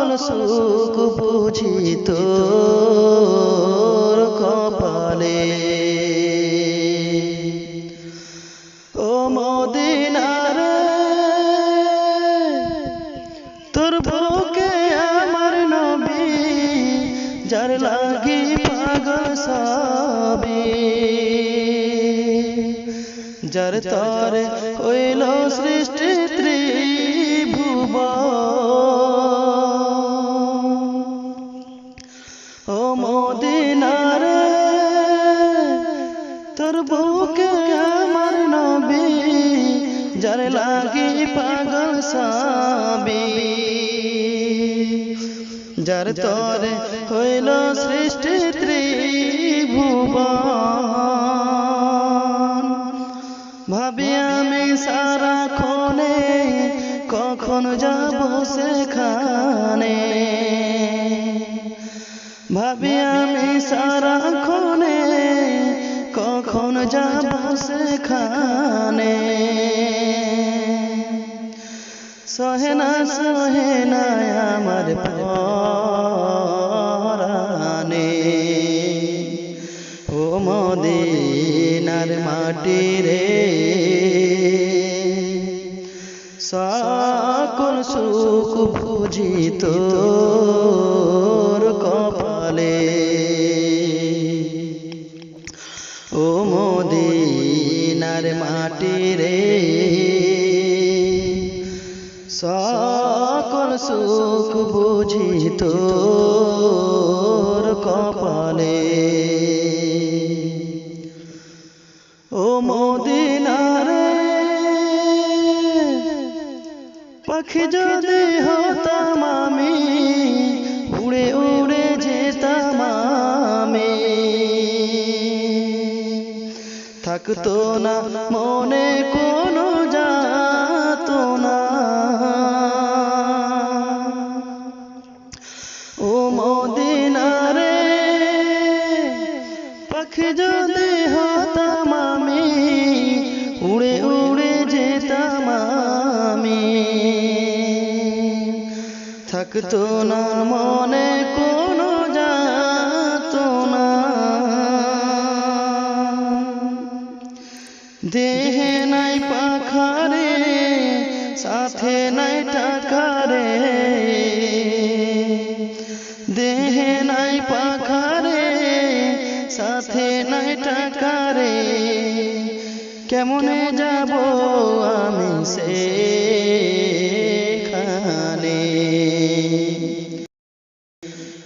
সকল সুখ বুঝি তোর কপালে। ও মদিনার তোর বুকে আমার নবী, যার লাগি পাগল সবে। যার তরে হইল সৃষ্টি যার লাগি পাগল সাবি যার তরে হইল সৃষ্টি ত্রিভুবন। ভাবি আমি সারা ক্ষণে কখন যাব সেখানে। ভাবি সহে না সহে না আমার পরানে ও মদিনার মাটি রে সকল সুখ বুঝি তোর কপালে। সুখ বুঝি তোর কপালে। ও মদিনারে পাখি যদি হতাম আমি, উড়ে উড়ে যেতাম আমি। থাকতো না মনে কোনো যাত না। থাকতো না, মনে কোনো যাত না। দেহে নাই পাখারে, সাথে নাই টাকারে। দেহে নাই পাখারে, সাথে নাই টাকারে। কেমনে যাব আমি সেখানে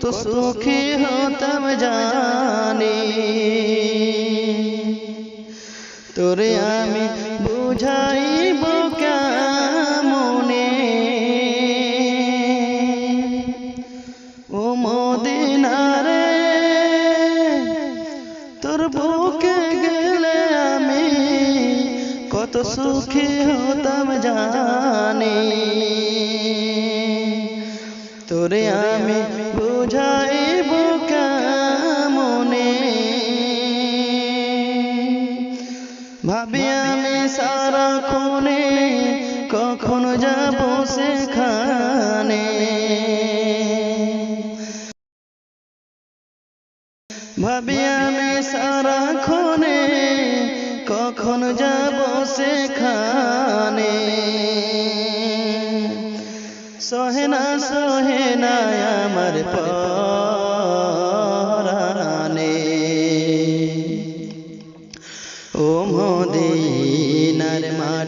কত সুখী হতাম জানি। তোরে আমি বুঝাইব কেমনে? ও মদিনারে তোর বুকে গেলে আমি কত সুখী হতাম জানি। তোরে আমি ভাবি, আমি সারা ক্ষণে কখন যাব সেখানে। ভাবি, আমি সারা ক্ষণে কখন যাব সেখানে। সহেনা সহেনা আমার পরানে